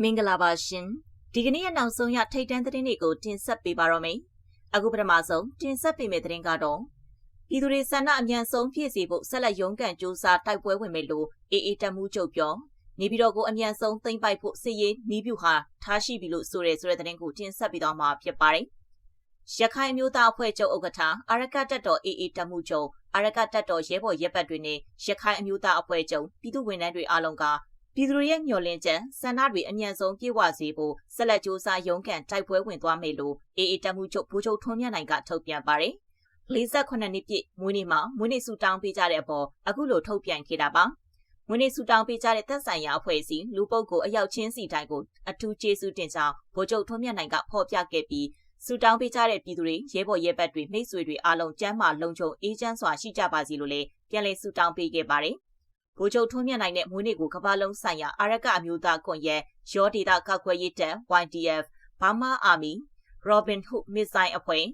မင်္ဂလာပါရှင်ဒီကနေ့ရဲ့နောက်ဆုံးရထိတ်တန်းသတင်းတွေကိုတင်ဆက်ပေးပါတော့မယ်အခုပထမဆုံးတင်ဆက်ပေးမယ့်သတင်းကတော့ပြည်သူတွေဆန္ဒအမြန်ဆုံးပြည့်စုံဖို့ဆက်လက်ရုန်းကန်ကြိုးစားတိုက်ပွဲဝင်မယ်လို့အေအေတက်မှုချုပ်ပြောနေပြည်တော်ကိုအမြန်ဆုံးသိမ်းပိုက်ဖို့စစ်ရေးနီးပြူဟာထားရှိပြီလို့ဆိုရဲဆိုတဲ့သတင်းကိုတင်ဆက်ပေးတော့မှာဖြစ်ပါတယ်ရခိုင်မျိုးသားအဖွဲ့ချုပ်ဥက္ကဋ္ဌအာရကတက်တော်အေအေတက်မှုချုပ်အာရကတက်တော်ရဲဘော်ရဲဘက်တွေနဲ့ရခိုင်အမျိုးသားအဖွဲ့ချုပ်ပြည်သူ့ဝန်ထမ်းတွေအားလုံးက ပြည်သူတွေရဲ့မျှော်လင့်ချက်ဆန္ဒတွေအမြန်ဆုံးပြည့်ဝစေဖို့ဆက်လက်ကြိုးစားရုန်းကန်တိုက်ပွဲဝင်သွားမယ်လို့အေအေတက်မှုချုပ်ဘူချုပ်ထွန်းမြတ်နိုင်ကထုတ်ပြန်ပါတယ်။48နှစ်ပြည့်မွေးနေ့မှာမွေးနေ့ဆုတောင်းပေးကြတဲ့အပေါ်အခုလိုထုတ်ပြန်ခဲ့တာပါ။မွေးနေ့ဆုတောင်းပေးကြတဲ့သက်ဆိုင်ရာအဖွဲ့အစည်းလူပုဂ္ဂိုလ်အယောက်ချင်းစီတိုင်းကိုအထူးကျေးဇူးတင်ကြောင်းဘူချုပ်ထွန်းမြတ်နိုင်ကဖော်ပြခဲ့ပြီးဆူတောင်းပေးကြတဲ့ပြည်သူတွေရဲဘော်ရဲဘက်တွေမိတ်ဆွေတွေအားလုံးကျမ်းမာလုံခြုံအေးချမ်းစွာရှိကြပါစေလို့လည်းပြန်လည်ဆူတောင်းပေးခဲ့ပါတယ်။ ဗိုလ်ချုပ်ထွန်းမြတ်နိုင်တဲ့မွေးနေ့ကိုကမ္ဘာလုံးဆိုင်ရာအာရကအမျိုးသားကွန်ရက်ရောဒေတာကောက်ခွဲရေးတပ် YDF Burma Army Robin Hood Missile အဖွဲ့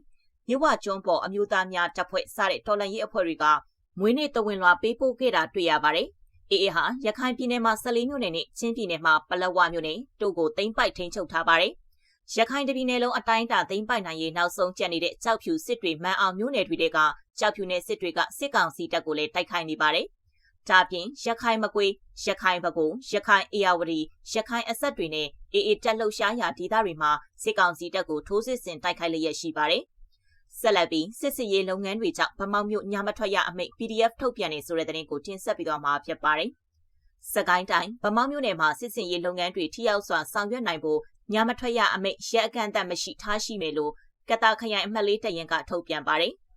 မြဝကျွန်းပေါ်အမျိုးသားများတပ်ဖွဲ့စတဲ့တော်လှန်ရေးအဖွဲ့တွေကမွေးနေ့တဝင်းလွှာပေးပို့ခဲ့တာတွေ့ရပါတယ်။အေအေဟာရခိုင်ပြည်နယ်မှာ14မြို့နယ်နဲ့ချင်းပြည်နယ်မှာပလက်ဝမြို့နယ်တို့ကိုသိမ်းပိုက်ထိန်းချုပ်ထားပါတယ်။ရခိုင်ပြည်နယ်လုံးအတိုင်းအတာသိမ်းပိုက်နိုင်ရေးနောက်ဆုံးကျန်နေတဲ့ကြောက်ဖြူစစ်တွေမှန်အောင်မြို့နယ်တွေကကြောက်ဖြူနယ်စစ်တွေကစစ်ကောင်စီတပ်ကိုလည်းတိုက်ခိုက်နေပါတယ်။ ဒါပြင်ရခိုင်မကွေးရခိုင်ဘကုံရခိုင်အေယာဝတီရခိုင်အဆက်တွေနဲ့အေအေတက်လှုပ်ရှားရာဒေသတွေမှာစစ်ကောင်စီတပ်ကိုထိုးစစ်ဆင်တိုက်ခိုက်လျက်ရှိပါတယ်။ဆက်လက်ပြီးစစ်စစ်ရေးလုပ်ငန်းတွေကြောင့်ဗမောက်မြို့ညမထွက်ရအမိတ် PDF ထုတ်ပြန်နေဆိုတဲ့သတင်းကိုတင်ဆက်ပြီးတော့မှာဖြစ်ပါတယ်။စကိုင်းတိုင်းဗမောက်မြို့နယ်မှာစစ်စစ်ရေးလုပ်ငန်းတွေထိရောက်စွာဆောင်ရွက်နိုင်ဖို့ညမထွက်ရအမိတ်ရဲအကန့်အသတ်မရှိထားရှိမယ်လို့ကတာခရိုင်အမှတ်လေးတရင်ကထုတ်ပြန်ပါတယ်။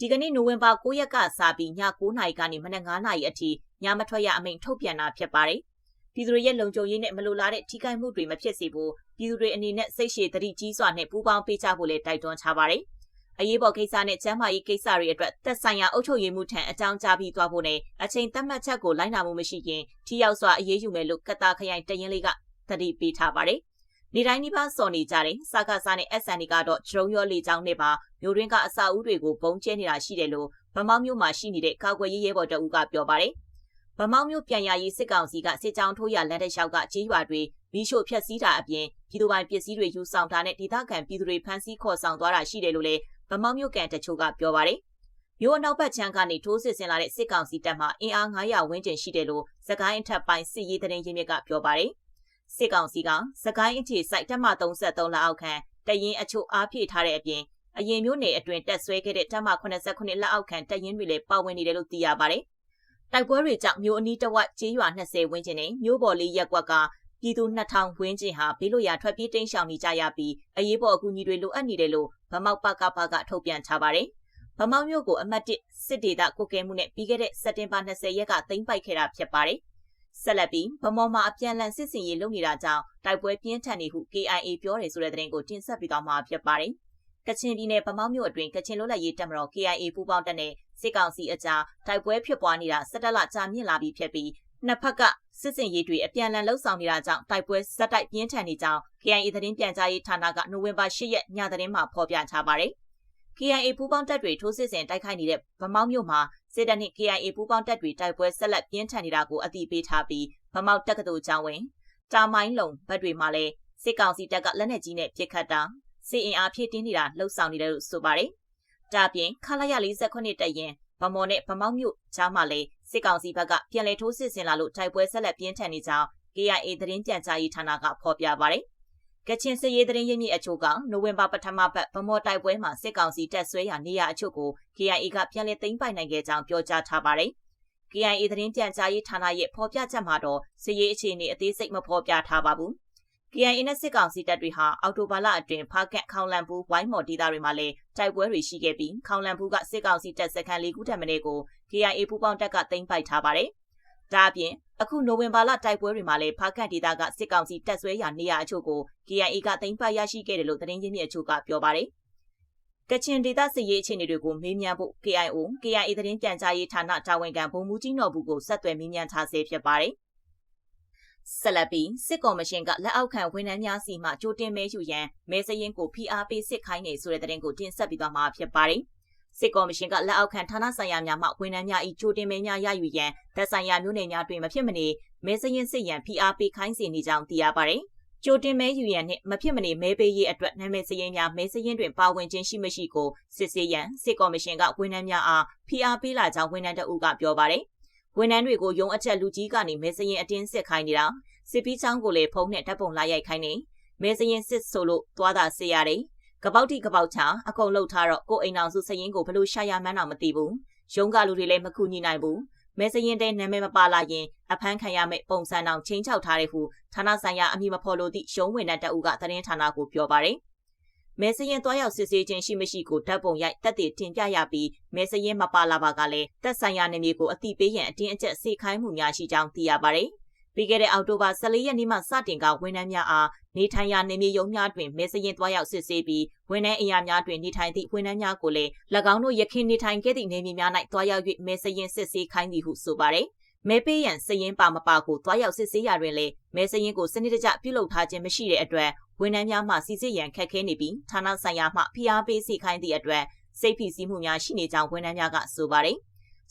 ဒီကနေ့နိုဝင်ဘာ9ရက်ကစပြီးည9နာရီကနေမနက်9နာရီအထိညမထွက်ရအမိန့်ထုတ်ပြန်တာဖြစ်ပါတယ်။ပြည်သူတွေရဲ့လုံခြုံရေးနဲ့မလိုလားတဲ့ထိခိုက်မှုတွေမဖြစ်စေဖို့ပြည်သူတွေအနေနဲ့စိတ်ရှည်သတိကြီးစွာနဲ့ပူးပေါင်းပေးကြဖို့လည်းတိုက်တွန်းထားပါတယ်။အရေးပေါ်ကိစ္စနဲ့ကျန်းမာရေးကိစ္စတွေအတွက်သက်ဆိုင်ရာအုပ်ချုပ်ရေးမှုထံအကြောင်းကြားပြီးသွားဖို့နဲ့အချိန်သတ်မှတ်ချက်ကိုလိုက်နာမှုမရှိရင်ထိရောက်စွာအရေးယူမယ်လို့ကတာခရိုင်တရင်လေးကသတိပေးထားပါတယ်။ နေတိုင်းနီးပါးစော်နေကြတယ်စကားစားနဲ့ SN တွေကတော့ဂျုံရောလေချောင်းနဲ့ပါမျိုးရင်းကအစာဦးတွေကိုဘုံကျဲနေတာရှိတယ်လို့ဗမောက်မျိုးမှာရှိနေတဲ့ကာကွယ်ရေးရဲဘော်တအူးကပြောပါတယ်ဗမောက်မျိုးပြန်ရရေးစစ်ကောင်စီကစစ်ကြောင်းထိုးရလက်တလျှောက်ကကြေးရွာတွေမိရှို့ဖျက်ဆီးတာအပြင်ပြည်သူပိုင်ပစ္စည်းတွေယူဆောင်တာနဲ့ဒေသခံပြည်သူတွေဖမ်းဆီးခေါ်ဆောင်သွားတာရှိတယ်လို့လည်းဗမောက်မျိုးကန်တချို့ကပြောပါတယ်မြို့အနောက်ဘက်ခြမ်းကနေထိုးစစ်ဆင်လာတဲ့စစ်ကောင်စီတပ်မှအင်အား900ဝန်းကျင်ရှိတယ်လို့စကိုင်းအထက်ပိုင်းစစ်ရေးသတင်းရင်းမြစ်ကပြောပါတယ်။ စစ်ကောင်စီကစကိုင်းအခြေစိုက်တပ်မ33လက်အောက်ခံတရင်အချို့အားဖြည့်ထားတဲ့အပြင်အရင်မျိုးနယ်အတွင်းတက်ဆွဲခဲ့တဲ့တပ်မ89လက်အောက်ခံတရင်တွေလည်းပါဝင်နေတယ်လို့သိရပါတယ်။တိုက်ပွဲတွေကြောင့်မြို့အနီးတစ်ဝက်ကျေးရွာ20ဝန်းကျင်နဲ့မြို့ပေါ်လေးရက်ကွက်ကပြည်သူ2000ဝန်းကျင်ဟာဘေးလွတ်ရာထွက်ပြေးတိမ်းရှောင်နေကြရပြီးအရေးပေါ်အကူအညီတွေလိုအပ်နေတယ်လို့ဗမောက်ပကပကထုတ်ပြန်ထားပါတယ်။ဗမောက်မြို့ကိုအမတ်1စစ်ဒေသကိုကဲမှုနဲ့ပြီးခဲ့တဲ့စက်တင်ဘာ20ရက်ကသိမ်းပိုက်ခဲ့တာဖြစ်ပါတယ်။ ဆက်လက်ပြီးဗမော်မှာအပြန်လန်စစ်စင်ရေးလုပ်နေတာကြောင့်တိုက်ပွဲပြင်းထန်နေဟု KIA ပြောတယ်ဆိုတဲ့သတင်းကိုတင်ဆက်ပေးသွားမှာဖြစ်ပါတယ်။ကချင်ပြည်နယ်ဗမောက်မြို့အတွင်းကချင်လွတ်လပ်ရေးတပ်မတော် KIA ပူးပေါင်းတပ်နဲ့စစ်ကောင်စီအကြားတိုက်ပွဲဖြစ်ပွားနေတာ၁၇လကြာမြင့်လာပြီးဖြစ်ပြီးနှစ်ဖက်ကစစ်စင်ရေးတွေအပြန်အလှန်လှုပ်ဆောင်နေတာကြောင့်တိုက်ပွဲဇက်တိုက်ပြင်းထန်နေကြောင်း KIA သတင်းပြန်ကြားရေးဌာနကနိုဝင်ဘာ၈ရက်ညသတင်းမှာဖော်ပြထားပါတယ်။ KIA ပူးပေါင်းတပ်တွေထိုးစစ်ဆင်တိုက်ခိုက်နေတဲ့ဗမောက်မြို့မှာစစ်တပ်နှင့် KIA ပူးပေါင်းတပ်တွေတိုက်ပွဲဆက်လက်ပြင်းထန်နေတာကိုအသိပေးထားပြီးဗမောက်တက္ကသိုလ်ကျောင်းဝင်တာမိုင်းလုံဘက်တွေမှာလည်းစစ်ကောင်စီတပ်ကလက်နက်ကြီးနဲ့ပစ်ခတ်တာစစ်အင်အားဖြည့်တင်းနေတာလှုပ်ဆောင်နေတယ်လို့ဆိုပါတယ်။ဒါပြင်ခလာရ48တပ်ရင်ဗမော်နဲ့ဗမောက်မြို့ကြားမှာလည်းစစ်ကောင်စီဘက်ကပြန်လည်ထိုးစစ်ဆင်လာလို့တိုက်ပွဲဆက်လက်ပြင်းထန်နေကြောင်း KIA သတင်းကြံကြားရေးဌာနကဖော်ပြပါတယ်။ ကချင်စစ်ရေးသတင်းရင်းမြစ်အချို့ကနိုဝင်ဘာပထမပတ်ဗမော်တိုက်ပွဲမှာစစ်ကောင်စီတပ်ဆွဲရာနေရာအချို့ကို KIA ကပြန်လည်သိမ်းပိုက်နိုင်ခဲ့ကြောင်းပြောကြားထားပါတယ်။ KIA သတင်းပြန်ကြားရေးဌာနရဲ့ဖော်ပြချက်မှာတော့စစ်ရေးအခြေအနေအသေးစိတ်မဖော်ပြထားပါဘူး။ KIA နဲ့စစ်ကောင်စီတပ်တွေဟာအော်တိုဘာလအတွင်းဖားကန့်ခေါင်လန်ဘူးဝိုင်းမော်ဒေသတွေမှာလည်းတိုက်ပွဲတွေရှိခဲ့ပြီးခေါင်လန်ဘူးကစစ်ကောင်စီတပ်စခန်းလေးခုထပ်မင်းကို KIA ပူးပေါင်းတပ်ကသိမ်းပိုက်ထားပါတယ်။ဒါအပြင် အခုနိုဝင်ဘာလတိုက်ပွဲတွေမှာလည်းဖားကန့်ဒေသကစစ်ကောင်စီတပ်ဆွဲရာနေရာအချို့ကို KIA ကသိမ်းပိုက်ရရှိခဲ့တယ်လို့သတင်းရင်းမြစ်အချို့ကပြောပါတယ်။ကချင်ဒေသစစ်ရေးအခြေအနေတွေကိုမေးမြန်းဖို့ KIO KIA သတင်းပြန်ကြားရေးဌာနတာဝန်ခံဗိုလ်မှူးကြီးနော်ဘူးကိုဆက်သွယ်မေးမြန်းထားဆဲဖြစ်ပါတယ်။ဆက်လက်ပြီးစစ်ကော်မရှင်ကလက်အောက်ခံဝန်ထမ်းများစီမှကြိုတင်မဲယူရန်မဲစရင်ကိုဖိအားပေးစစ်ခိုင်းနေဆိုတဲ့သတင်းကိုတင်ဆက်ပြီးသွားမှာဖြစ်ပါတယ်။ စစ်ကော်မရှင်ကလက်အောက်ခံဌာနဆိုင်ရာများမှဝန်ထမ်းများ၏ကြိုတင်မဲများရယူရန်သက်ဆိုင်ရာမျိုးနယ်များတွင်မဖြစ်မနေမဲစရင်စစ်ရန်ဖိအားပေးခိုင်းစေနေကြောင်းသိရပါတယ်။ကြိုတင်မဲယူရန်နှင့်မဖြစ်မနေမဲပေးရေးအတွက်နာမည်စရင်းများမဲစရင်းတွင်ပါဝင်ခြင်းရှိမရှိကိုစစ်ဆေးရန်စစ်ကော်မရှင်ကဝန်ထမ်းများအားဖိအားပေးလာကြောင်းဝန်ထမ်းတအုပ်ကပြောပါတယ်။ဝန်ထမ်းတွေကိုရုံးအချက်လူကြီးကနေမဲစရင်အတင်းစစ်ခိုင်းနေတာစစ်ပီးချောင်းကိုလည်းဖုံးနဲ့ဓာတ်ပုံလာရိုက်ခိုင်းနေမဲစရင်စစ်ဆိုလို့သွားတာစစ်ရတယ် ကပောက်တိကပောက်ချအကုန်လှုပ်ထားတော့ကိုအိမ်အောင်စုစရင်ကိုဘလို့ရှာရမှန်းတော့မသိဘူးရုံးကလူတွေလည်းမကူညီနိုင်ဘူးမဲစရင်တဲ့နာမည်မပါလာရင်အဖမ်းခံရမယ့်ပုံစံအောင်ချင်းချောက်ထားတဲ့ဟုဌာနဆိုင်ရာအမည်မဖော်လို့သည့်ရုံးဝင်တဲ့တအုပ်ကသတင်းဌာနကိုပြောပါတယ်မဲစရင်သွားရောက်စစ်ဆေးခြင်းရှိမရှိကိုဓာတ်ပုံရိုက်တက်တည်တင်ပြရပြီးမဲစရင်မပါလာပါကလည်းတက်ဆိုင်ရာနေမျိုးကိုအတိပေးရန်အတင်းအကျပ်စေခိုင်းမှုများရှိကြောင်းသိရပါတယ်။ ပြီးခဲ့တဲ့အောက်တိုဘာ14ရက်နေ့မှစတင်ကဝန်ထမ်းများအားနေထိုင်ရာနေမြေရုံးများတွင်မဲစရင်သွားရောက်စစ်ဆေးပြီးဝန်ထမ်းအရာများတွင်နေထိုင်သည့်ဝန်ထမ်းများကိုလည်း၎င်းတို့ရခင်နေထိုင်ခဲ့သည့်နေမြေများ၌သွားရောက်၍မဲစရင်စစ်ဆေးခိုင်းသည်ဟုဆိုပါရယ်မဲပေးရန်စရင်ပါမပါကိုတွားရောက်စစ်ဆေးရတွင်လည်းမဲစရင်ကိုစနစ်တကျပြုလုပ်ထားခြင်းမရှိတဲ့အတွက်ဝန်ထမ်းများမှစီစစ်ရန်ခက်ခဲနေပြီးဌာနဆိုင်ရာမှဖိအားပေးစီခိုင်းသည့်အတွက်စိတ်ဖိစီးမှုများရှိနေကြောင်းဝန်ထမ်းများကဆိုပါတယ်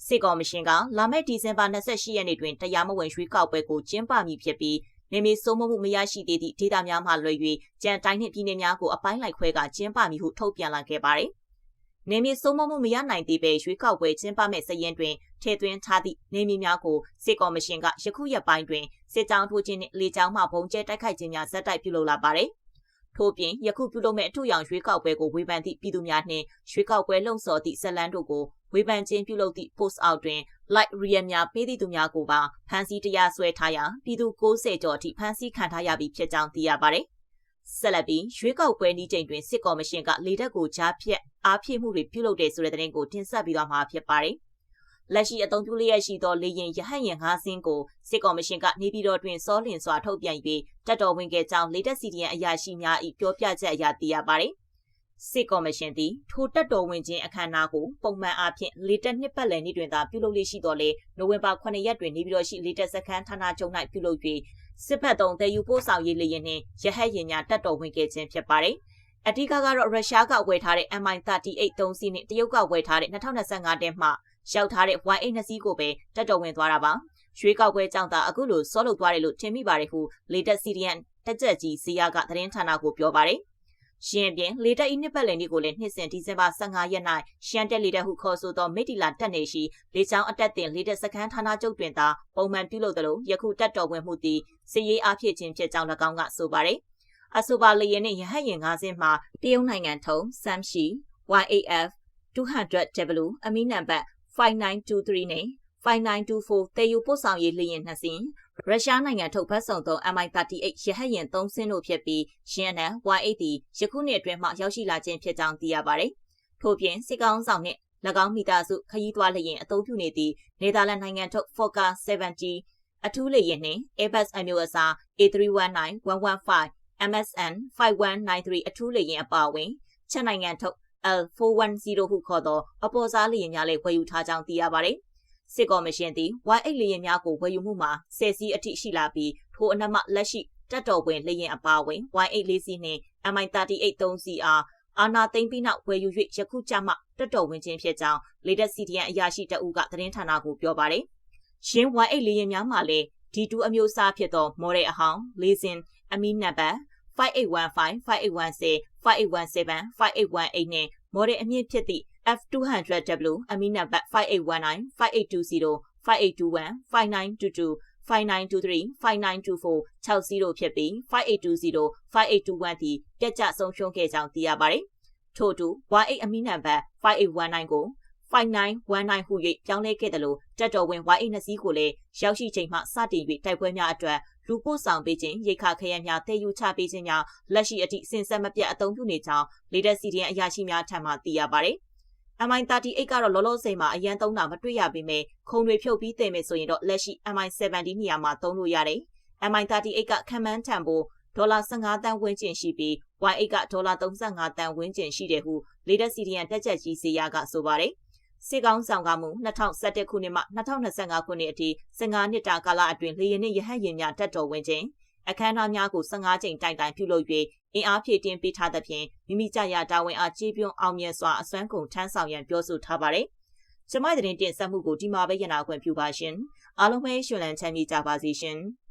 စစ်ကော်မရှင်ကလာမယ့်ဒီဇင်ဘာ28ရက်နေ့တွင်တရားမဝင်ရွေးကောက်ပွဲကိုကျင်းပမည်ဖြစ်ပြီးနေမီစိုးမိုးမှုမရရှိသေးသည့်ဒေသများမှလွှဲ၍ကြံတိုင်းနှင့်ပြည်နယ်များကိုအပိုင်းလိုက်ခွဲကကျင်းပမည်ဟုထုတ်ပြန်လာခဲ့ပါတယ်။နေမီစိုးမိုးမှုမရနိုင်သေးပေရွေးကောက်ပွဲကျင်းပမဲ့စရင်တွင်ထည့်သွင်းထားသည့်နေမီများကိုစစ်ကော်မရှင်ကယခုရက်ပိုင်းတွင်စစ်ကြောင်းထိုးခြင်းနှင့်လေကြောင်းမှပုံကျဲတိုက်ခိုက်ခြင်းများဇက်တိုက်ပြုလုပ်လာပါတယ်။ထို့ပြင်ယခုပြုလုပ်မဲ့အထူးရောင်ရွေးကောက်ပွဲကိုဝေဖန်သည့်ပြည်သူများနှင့်ရွေးကောက်ပွဲလှုံ့ဆော်သည့်ဇလန်းတို့ကို ဝေဖန်ခြင်းပြုလုပ်သည့် post အောက်တွင် like real များပေးသည့်သူများကိုပါဖမ်းဆီးတရားစွဲထားရာပြည်သူ60ကျော်အထိဖမ်းဆီးခံထားရပြီးဖြစ်ကြောင်းသိရပါတယ်။ဆက်လက်ပြီးရွေးကောက်ပွဲနည်းချိန်တွင်စစ်ကော်မရှင်ကလေတပ်ကိုကြားဖြတ်အားဖြည့်မှုတွေပြုလုပ်တဲ့ဆိုတဲ့သတင်းကိုတင်ဆက်ပြီးတော့မှာဖြစ်ပါတယ်။လက်ရှိအသုံးပြုလျက်ရှိသောလေရင်ရဟတ်ရင်၅စင်းကိုစစ်ကော်မရှင်ကနေပြည်တော်တွင်စောလင်စွာထုတ်ပြန်ပြီးတပ်တော်ဝင်ခဲ့ကြောင်းလေတပ်စီဒီယန်အရာရှိများ၏ပြောပြချက်အရသိရပါတယ်။ စစ်ကော်မရှင်သည်ထိုတက်တော်ဝင်ခြင်းအခမ်းအနားကိုပုံမှန်အားဖြင့်လေတက်နှစ်ပတ်လည်နေ့တွင်သာပြုလုပ်လေးရှိတော်လေနိုဝင်ဘာ9ရက်တွင်နေပြည်တော်ရှိလေတက်စခန်းဌာနချုပ်၌ပြုလုပ်၍စစ်ဖက်သုံးတည်ယူပို့ဆောင်ရေးလေယာဉ်နှင့်ရဟတ်ယာဉ်များတက်တော်ဝင်ခဲ့ခြင်းဖြစ်ပါတယ်။အဓိကကတော့ရုရှားကဝယ်ထားတဲ့ MI38 သုံးစီးနဲ့တရုတ်ကဝယ်ထားတဲ့2025တဲမှရောက်ထားတဲ့ Y8 နှစ်စီးကိုပဲတက်တော်ဝင်သွားတာပါ။ရွှေကောက်ပွဲကြောင့်သာအခုလိုစောလုပ်သွားတယ်လို့ထင်မိပါတယ်ဟုလေတက်စီရီယန်တက်ကြက်ကြီးစီယာကသတင်းဌာနကိုပြောပါတယ်။ ရှင်းပြင်လေတက်ဤနှစ်ပတ်လည်နေ့ကိုလည်းနှစ်စဉ်ဒီဇင်ဘာ15ရက်၌ရှမ်းတက်လေတက်ဟုခေါ်ဆိုသောမိတီလာတက်နေရှိလေချောင်းအတက်တင်လေတက်စခန်းဌာနချုပ်တွင်သာပုံမှန်ပြုလုပ်သလိုယခုတက်တော်ဝင်မှုသည်စစ်ရေးအားဖြည့်ခြင်းဖြစ်ကြောင်း၎င်းကဆိုပါတယ်။အဆိုပါလေယာဉ်နှင့်ရဟတ်ယာဉ်၅စင်းမှာတရုတ်နိုင်ငံထုံး Samshi YAF 200W အမီနံပါတ်5923နဲ့5924တေယူပို့ဆောင်ရေးလေယာဉ်နှစ်စင်း ရုရှားနိုင်ငံထုတ်ဖက်ဆောင်သော MI38 ရဟတ်ယာဉ်၃စင်းတို့ဖြစ်ပြီးရှင်းနံ Y80 ယခုနှစ်အတွင်းမှရောက်ရှိလာခြင်းဖြစ်ကြောင်းသိရပါတယ်။ထို့ပြင်စစ်ကောင်ဆောင်နှင့်၎င်းမိသားစုခရီးသွားလျင်အသုံးပြုနေသည့်နေသာလန်နိုင်ငံထုတ် Fokker 70အထူးလေယာဉ်နှင့် Airbus အမျိုးအစား A319-115 MSN 5193အထူးလေယာဉ်အပါအဝင်ချက်နိုင်ငံထုတ် L410 ဟုခေါ်သောအပေါ်စားလေယာဉ်များလည်းဝယ်ယူထားကြောင်းသိရပါတယ် စစ်ကော်မရှင်သည် Y8 လေယာဉ်များကိုဝယ်ယူမှုမှာဆယ်စီးအထိရှိလာပြီးထိုအနက်မှလက်ရှိတက်တော်ဝင်လေယာဉ်အပါအဝင် Y8 လေးစီးနှင့် MI38 3စီးအားအာနာသိမ့်ပြီးနောက်ဝယ်ယူ၍ယခုကြမှတက်တော်ဝင်ခြင်းဖြစ်ကြောင်းလေတက်စီဒီယန်အရာရှိတအုပ်ကသတင်းဌာနကိုပြောပါတယ်။ရှင်း Y8 လေယာဉ်များမှာလည်း D2 အမျိုးအစားဖြစ်သော model အဟောင်းလေးစင်အမီနံပါတ်5815 5816 5817 5818နဲ့ model အမြင့်ဖြစ်သည့် F200W အမီနံပါတ်5819 5820 5821 5922 5923 5924 60ဖြစ်ပြီး5820 5821သည်ပြတ်ကျဆုံးရှုံးခဲ့ကြောင်းသိရပါတယ်။ထို့အတူ Y8 အမီနံပါတ်5819ကို5919ဟု၍ပြောင်းလဲခဲ့တယ်လို့တက်တော်ဝင် Y8 နှစ်စီးကိုလည်းရောက်ရှိချိန်မှစတင်၍တိုက်ပွဲများအတွက်လူပို့ဆောင်ပေးခြင်းရိတ်ခခရဲများတည်ယူချပေးခြင်းများလက်ရှိအထိစင်ဆက်မပြတ်အသုံးပြုနေကြောင်းလေတက်စီဒီယန်အရာရှိများထံမှသိရပါတယ်။ MI38 ကတော့လောလောဆယ်မှာအရန်သုံးတာမတွေ့ရပေမဲ့ခုံတွေဖြုတ်ပြီးတင်မယ်ဆိုရင်တော့လက်ရှိ MI70 နေရာမှာသုံးလို့ရတယ်။ MI38 ကခံမှန်းထံဖို့ဒေါ်လာ15တန်းဝန်းကျင်ရှိပြီး Y8 ကဒေါ်လာ35တန်းဝန်းကျင်ရှိတယ်ဟုလေတက်စီဒီယန်တက်ချက်ကြီးစေရကဆိုပါတယ်။စစ်ကောင်းဆောင်ကမှု2021ခုနှစ်မှ2025ခုနှစ်အထိ15နှစ်တာကာလအတွင်းလေယာဉ်နှင့်ရဟတ်ယာဉ်များတက်တော်ဝင်ခြင်း အခမ်းအနားများကို15ကြိမ်တိုင်တိုင်ပြုလုပ်၍အင်အားဖြည့်တင်းပေးထားသဖြင့်မိမိကြရာတာဝန်အားကြီးပြွန်အောင်မြင်စွာအစွမ်းကုန်ထမ်းဆောင်ရန်ပြောဆိုထားပါတယ်။ကျမတဲ့တင်ဆက်မှုကိုဒီမှာပဲရနာခွင့်ပြုပါရှင်။အားလုံးပဲရှင်လန်းချမ်းမြေ့ကြပါစေရှင်။